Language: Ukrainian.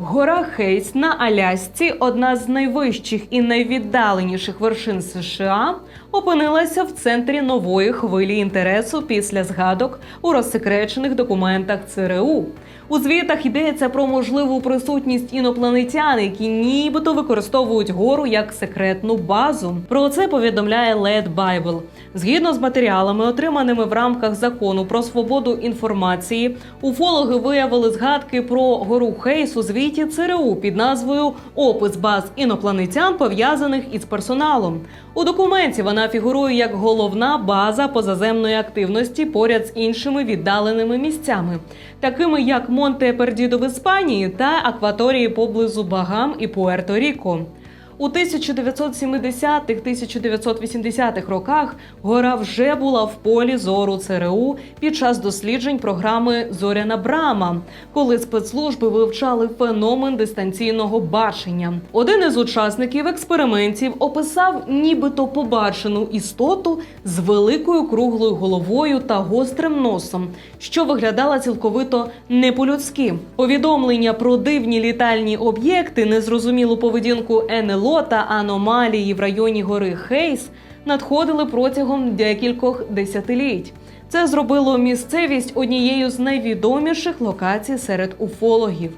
Гора Хейс на Алясці, одна з найвищих і найвіддаленіших вершин США, опинилася в центрі нової хвилі інтересу після згадок у розсекречених документах ЦРУ. У звітах йдеться про можливу присутність інопланетян, які нібито використовують гору як секретну базу. Про це повідомляє LED Bible. Згідно з матеріалами, отриманими в рамках закону про свободу інформації, уфологи виявили згадки про гору Хейс у звіті ЦРУ під назвою Опис баз інопланетян пов'язаних із персоналом. У документі вона фігурує як головна база позаземної активності поряд з іншими віддаленими місцями, такими як Монте Пердідо в Іспанії та акваторії поблизу Багам і Пуерто-Ріко. У 1970-1980-х роках гора вже була в полі зору ЦРУ під час досліджень програми Зоряна Брама, коли спецслужби вивчали феномен дистанційного бачення. Один із учасників експериментів описав нібито побачену істоту з великою круглою головою та гострим носом, що виглядала цілковито не по-людськи. Повідомлення про дивні літальні об'єкти, незрозумілу поведінку НЛО та аномалії в районі гори Хейс надходили протягом декількох десятиліть. Це зробило місцевість однією з найвідоміших локацій серед уфологів.